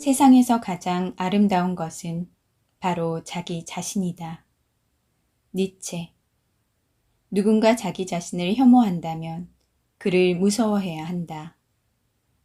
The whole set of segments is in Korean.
세상에서 가장 아름다운 것은 바로 자기 자신이다. 니체. 누군가 자기 자신을 혐오한다면 그를 무서워해야 한다.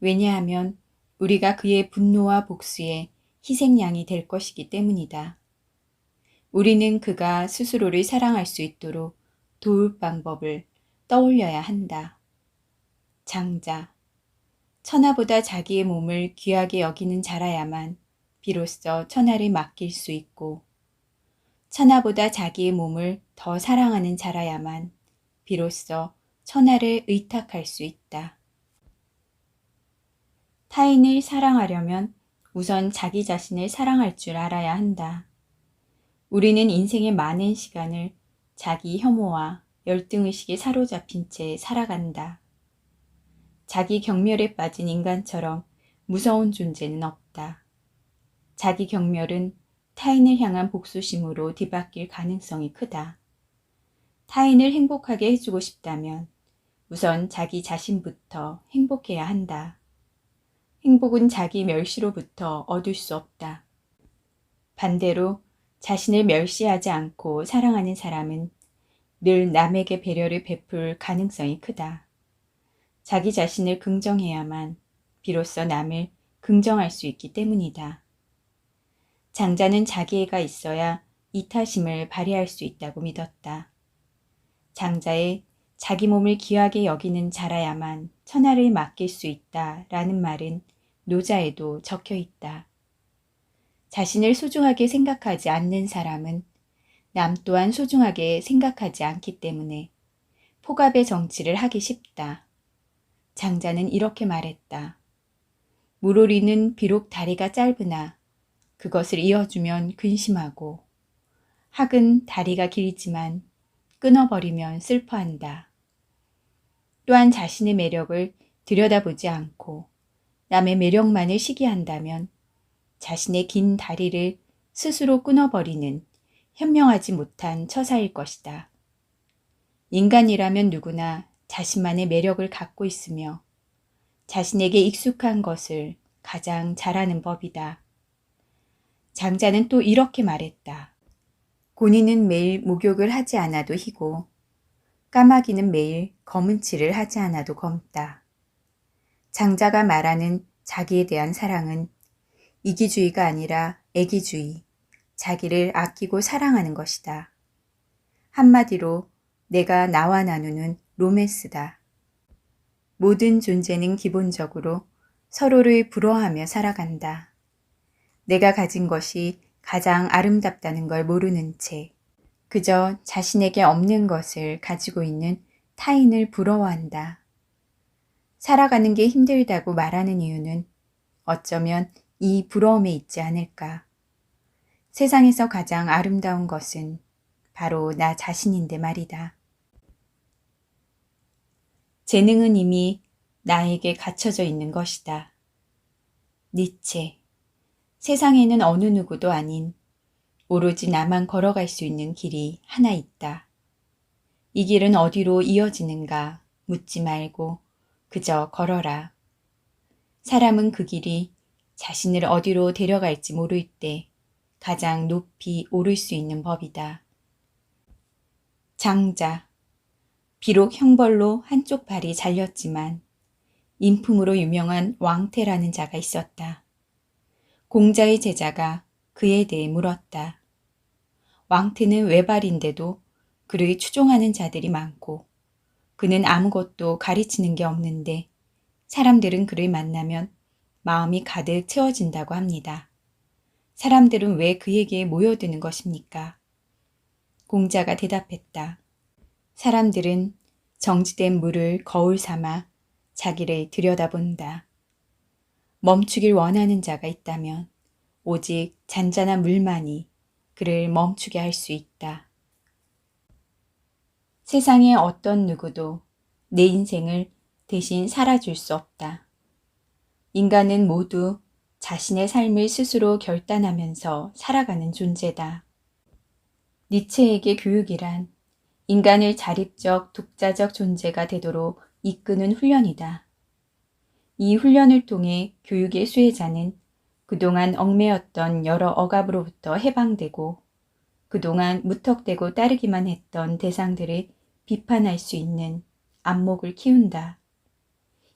왜냐하면 우리가 그의 분노와 복수의 희생양이 될 것이기 때문이다. 우리는 그가 스스로를 사랑할 수 있도록 도울 방법을 떠올려야 한다. 장자. 천하보다 자기의 몸을 귀하게 여기는 자라야만 비로소 천하를 맡길 수 있고, 천하보다 자기의 몸을 더 사랑하는 자라야만 비로소 천하를 의탁할 수 있다. 타인을 사랑하려면 우선 자기 자신을 사랑할 줄 알아야 한다. 우리는 인생의 많은 시간을 자기 혐오와 열등의식에 사로잡힌 채 살아간다. 자기 경멸에 빠진 인간처럼 무서운 존재는 없다. 자기 경멸은 타인을 향한 복수심으로 뒤바뀔 가능성이 크다. 타인을 행복하게 해주고 싶다면 우선 자기 자신부터 행복해야 한다. 행복은 자기 멸시로부터 얻을 수 없다. 반대로 자신을 멸시하지 않고 사랑하는 사람은 늘 남에게 배려를 베풀 가능성이 크다. 자기 자신을 긍정해야만 비로소 남을 긍정할 수 있기 때문이다. 장자는 자기애가 있어야 이타심을 발휘할 수 있다고 믿었다. 장자의 자기 몸을 귀하게 여기는 자라야만 천하를 맡길 수 있다 라는 말은 노자에도 적혀 있다. 자신을 소중하게 생각하지 않는 사람은 남 또한 소중하게 생각하지 않기 때문에 포갑의 정치를 하기 쉽다. 장자는 이렇게 말했다. 물오리는 비록 다리가 짧으나 그것을 이어주면 근심하고 학은 다리가 길지만 끊어버리면 슬퍼한다. 또한 자신의 매력을 들여다보지 않고 남의 매력만을 시기한다면 자신의 긴 다리를 스스로 끊어버리는 현명하지 못한 처사일 것이다. 인간이라면 누구나 자신만의 매력을 갖고 있으며 자신에게 익숙한 것을 가장 잘하는 법이다. 장자는 또 이렇게 말했다. 고니는 매일 목욕을 하지 않아도 희고 까마귀는 매일 검은 칠을 하지 않아도 검다. 장자가 말하는 자기에 대한 사랑은 이기주의가 아니라 애기주의, 자기를 아끼고 사랑하는 것이다. 한마디로 내가 나와 나누는 로메스다. 모든 존재는 기본적으로 서로를 부러워하며 살아간다. 내가 가진 것이 가장 아름답다는 걸 모르는 채 그저 자신에게 없는 것을 가지고 있는 타인을 부러워한다. 살아가는 게 힘들다고 말하는 이유는 어쩌면 이 부러움에 있지 않을까. 세상에서 가장 아름다운 것은 바로 나 자신인데 말이다. 재능은 이미 나에게 갖춰져 있는 것이다. 니체. 세상에는 어느 누구도 아닌 오로지 나만 걸어갈 수 있는 길이 하나 있다. 이 길은 어디로 이어지는가 묻지 말고 그저 걸어라. 사람은 그 길이 자신을 어디로 데려갈지 모를 때 가장 높이 오를 수 있는 법이다. 장자. 비록 형벌로 한쪽 발이 잘렸지만 인품으로 유명한 왕태라는 자가 있었다. 공자의 제자가 그에 대해 물었다. 왕태는 외발인데도 그를 추종하는 자들이 많고 그는 아무것도 가르치는 게 없는데 사람들은 그를 만나면 마음이 가득 채워진다고 합니다. 사람들은 왜 그에게 모여드는 것입니까? 공자가 대답했다. 사람들은 정지된 물을 거울 삼아 자기를 들여다본다. 멈추길 원하는 자가 있다면 오직 잔잔한 물만이 그를 멈추게 할 수 있다. 세상의 어떤 누구도 내 인생을 대신 살아줄 수 없다. 인간은 모두 자신의 삶을 스스로 결단하면서 살아가는 존재다. 니체에게 교육이란 인간을 자립적, 독자적 존재가 되도록 이끄는 훈련이다. 이 훈련을 통해 교육의 수혜자는 그동안 얽매였던 여러 억압으로부터 해방되고 그동안 무턱대고 따르기만 했던 대상들을 비판할 수 있는 안목을 키운다.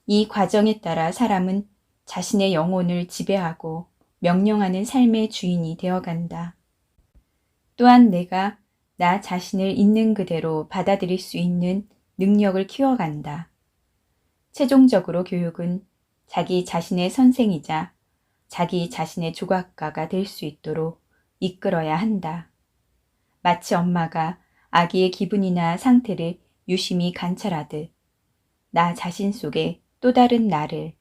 이 과정에 따라 사람은 자신의 영혼을 지배하고 명령하는 삶의 주인이 되어간다. 또한 내가 나 자신을 있는 그대로 받아들일 수 있는 능력을 키워간다. 최종적으로 교육은 자기 자신의 선생이자 자기 자신의 조각가가 될 수 있도록 이끌어야 한다. 마치 엄마가 아기의 기분이나 상태를 유심히 관찰하듯 나 자신 속에 또 다른 나를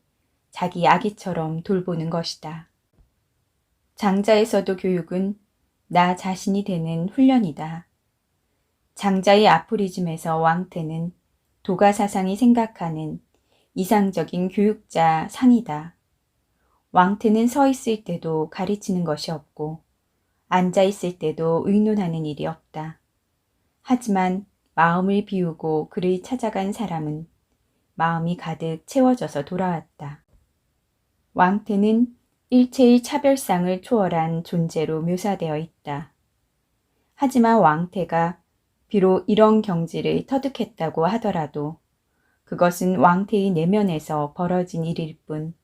자기 아기처럼 돌보는 것이다. 장자에서도 교육은 나 자신이 되는 훈련이다. 장자의 아포리즘에서 왕태는 도가 사상이 생각하는 이상적인 교육자 상이다. 왕태는 서 있을 때도 가르치는 것이 없고 앉아 있을 때도 의논하는 일이 없다. 하지만 마음을 비우고 그를 찾아간 사람은 마음이 가득 채워져서 돌아왔다. 왕태는 일체의 차별상을 초월한 존재로 묘사되어 있다. 하지만 왕태가 비록 이런 경지를 터득했다고 하더라도 그것은 왕태의 내면에서 벌어진 일일 뿐,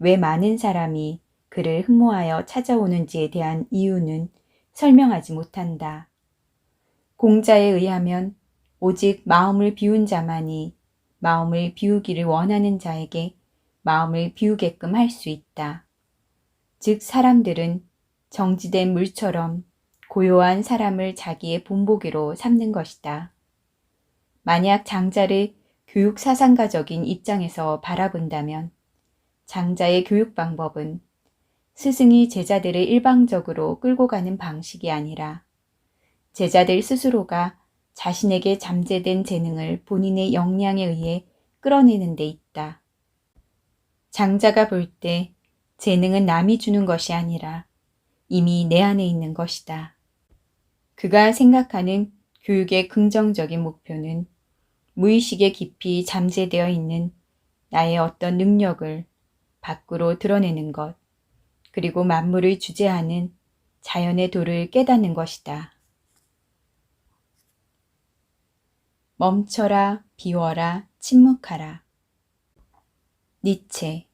왜 많은 사람이 그를 흠모하여 찾아오는지에 대한 이유는 설명하지 못한다. 공자에 의하면 오직 마음을 비운 자만이 마음을 비우기를 원하는 자에게 마음을 비우게끔 할 수 있다. 즉, 사람들은 정지된 물처럼 고요한 사람을 자기의 본보기로 삼는 것이다. 만약 장자를 교육 사상가적인 입장에서 바라본다면 장자의 교육 방법은 스승이 제자들을 일방적으로 끌고 가는 방식이 아니라 제자들 스스로가 자신에게 잠재된 재능을 본인의 역량에 의해 끌어내는 데 있다. 장자가 볼 때 재능은 남이 주는 것이 아니라 이미 내 안에 있는 것이다. 그가 생각하는 교육의 긍정적인 목표는 무의식에 깊이 잠재되어 있는 나의 어떤 능력을 밖으로 드러내는 것, 그리고 만물을 주재하는 자연의 도를 깨닫는 것이다. 멈춰라, 비워라, 침묵하라. 니체.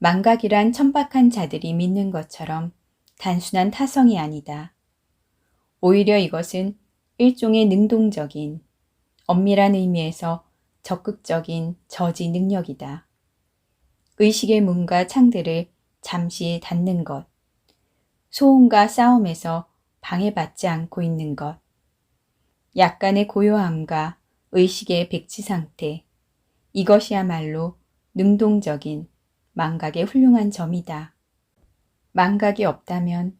망각이란 천박한 자들이 믿는 것처럼 단순한 타성이 아니다. 오히려 이것은 일종의 능동적인, 엄밀한 의미에서 적극적인 저지 능력이다. 의식의 문과 창들을 잠시 닫는 것, 소음과 싸움에서 방해받지 않고 있는 것, 약간의 고요함과 의식의 백지 상태, 이것이야말로 능동적인 망각의 훌륭한 점이다. 망각이 없다면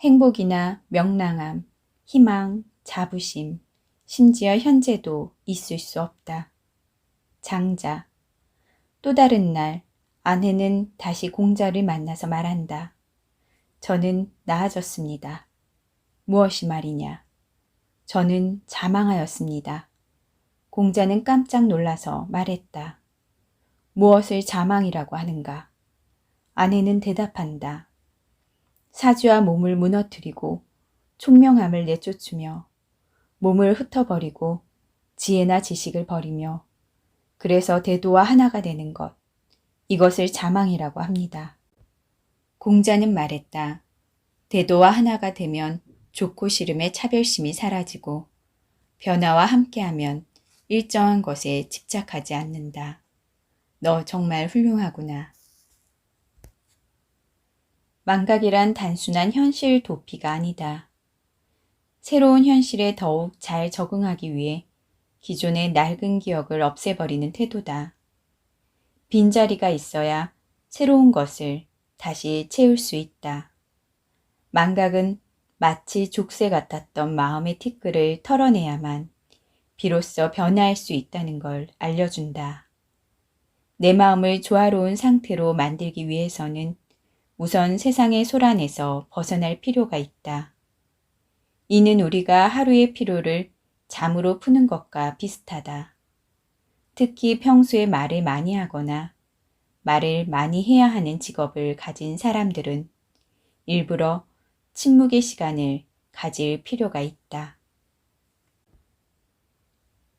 행복이나 명랑함, 희망, 자부심, 심지어 현재도 있을 수 없다. 장자. 또 다른 날, 아내는 다시 공자를 만나서 말한다. 저는 나아졌습니다. 무엇이 말이냐? 저는 자망하였습니다. 공자는 깜짝 놀라서 말했다. 무엇을 자망이라고 하는가? 아내는 대답한다. 사주와 몸을 무너뜨리고 총명함을 내쫓으며 몸을 흩어버리고 지혜나 지식을 버리며 그래서 대도와 하나가 되는 것. 이것을 자망이라고 합니다. 공자는 말했다. 대도와 하나가 되면 좋고 싫음의 차별심이 사라지고 변화와 함께하면 일정한 것에 집착하지 않는다. 너 정말 훌륭하구나. 망각이란 단순한 현실 도피가 아니다. 새로운 현실에 더욱 잘 적응하기 위해 기존의 낡은 기억을 없애버리는 태도다. 빈자리가 있어야 새로운 것을 다시 채울 수 있다. 망각은 마치 족쇄 같았던 마음의 티끌을 털어내야만 비로소 변화할 수 있다는 걸 알려준다. 내 마음을 조화로운 상태로 만들기 위해서는 우선 세상의 소란에서 벗어날 필요가 있다. 이는 우리가 하루의 피로를 잠으로 푸는 것과 비슷하다. 특히 평소에 말을 많이 하거나 말을 많이 해야 하는 직업을 가진 사람들은 일부러 침묵의 시간을 가질 필요가 있다.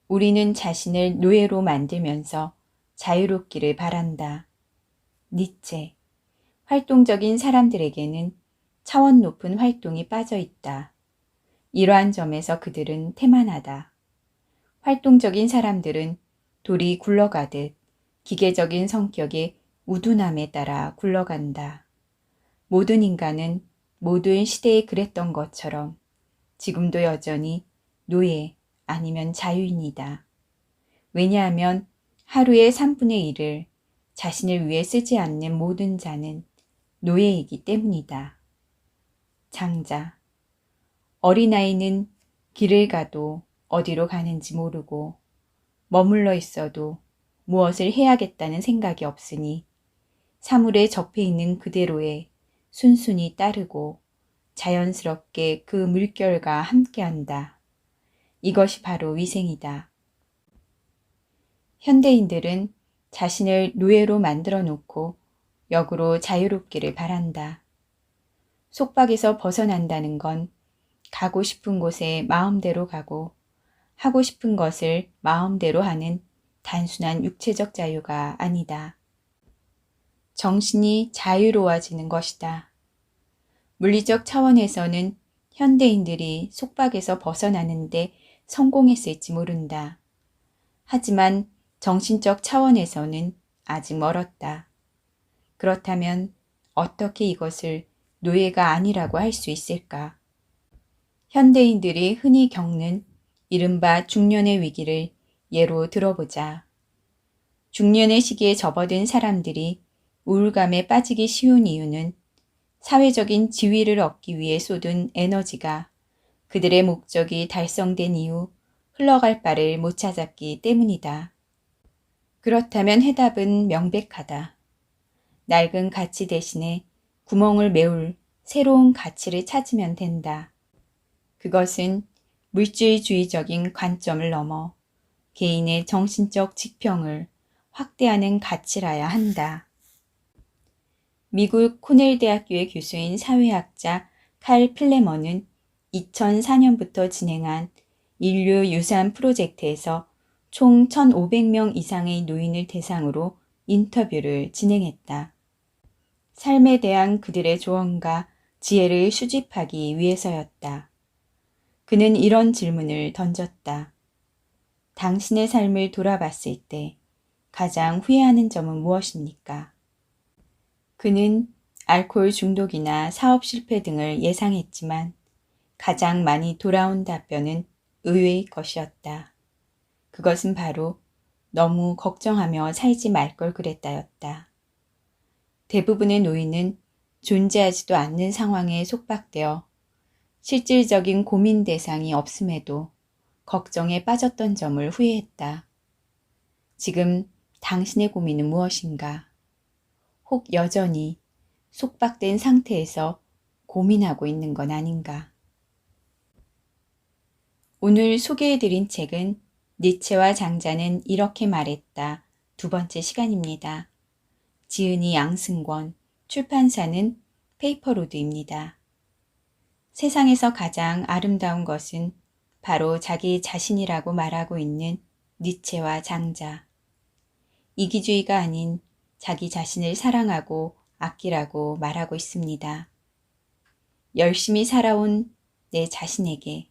우리는 자신을 노예로 만들면서 자유롭기를 바란다. 니체. 활동적인 사람들에게는 차원 높은 활동이 빠져 있다. 이러한 점에서 그들은 태만하다. 활동적인 사람들은 돌이 굴러가듯 기계적인 성격의 우둔함에 따라 굴러간다. 모든 인간은 모든 시대에 그랬던 것처럼 지금도 여전히 노예 아니면 자유인이다. 왜냐하면 하루의 3분의 1을 자신을 위해 쓰지 않는 모든 자는 노예이기 때문이다. 장자. 어린아이는 길을 가도 어디로 가는지 모르고 머물러 있어도 무엇을 해야겠다는 생각이 없으니 사물에 접해 있는 그대로에 순순히 따르고 자연스럽게 그 물결과 함께한다. 이것이 바로 위생이다. 현대인들은 자신을 노예로 만들어 놓고 역으로 자유롭기를 바란다. 속박에서 벗어난다는 건 가고 싶은 곳에 마음대로 가고 하고 싶은 것을 마음대로 하는 단순한 육체적 자유가 아니다. 정신이 자유로워지는 것이다. 물리적 차원에서는 현대인들이 속박에서 벗어나는데 성공했을지 모른다. 하지만 정신적 차원에서는 아직 멀었다. 그렇다면 어떻게 이것을 노예가 아니라고 할 수 있을까? 현대인들이 흔히 겪는 이른바 중년의 위기를 예로 들어보자. 중년의 시기에 접어든 사람들이 우울감에 빠지기 쉬운 이유는 사회적인 지위를 얻기 위해 쏟은 에너지가 그들의 목적이 달성된 이후 흘러갈 바를 못 찾았기 때문이다. 그렇다면 해답은 명백하다. 낡은 가치 대신에 구멍을 메울 새로운 가치를 찾으면 된다. 그것은 물질주의적인 관점을 넘어 개인의 정신적 지평을 확대하는 가치라야 한다. 미국 코넬 대학교의 교수인 사회학자 칼 플레머는 2004년부터 진행한 인류 유산 프로젝트에서 총 1,500명 이상의 노인을 대상으로 인터뷰를 진행했다. 삶에 대한 그들의 조언과 지혜를 수집하기 위해서였다. 그는 이런 질문을 던졌다. 당신의 삶을 돌아봤을 때 가장 후회하는 점은 무엇입니까? 그는 알코올 중독이나 사업 실패 등을 예상했지만 가장 많이 돌아온 답변은 의외의 것이었다. 그것은 바로 너무 걱정하며 살지 말 걸 그랬다였다. 대부분의 노인은 존재하지도 않는 상황에 속박되어 실질적인 고민 대상이 없음에도 걱정에 빠졌던 점을 후회했다. 지금 당신의 고민은 무엇인가? 혹 여전히 속박된 상태에서 고민하고 있는 건 아닌가? 오늘 소개해드린 책은 니체와 장자는 이렇게 말했다. 두 번째 시간입니다. 지은이 양승권, 출판사는 페이퍼로드입니다. 세상에서 가장 아름다운 것은 바로 자기 자신이라고 말하고 있는 니체와 장자. 이기주의가 아닌 자기 자신을 사랑하고 아끼라고 말하고 있습니다. 열심히 살아온 내 자신에게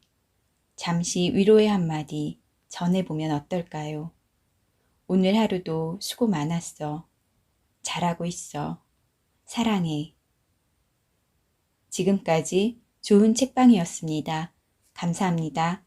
잠시 위로의 한마디 전해보면 어떨까요? 오늘 하루도 수고 많았어. 잘하고 있어. 사랑해. 지금까지 좋은 책방이었습니다. 감사합니다.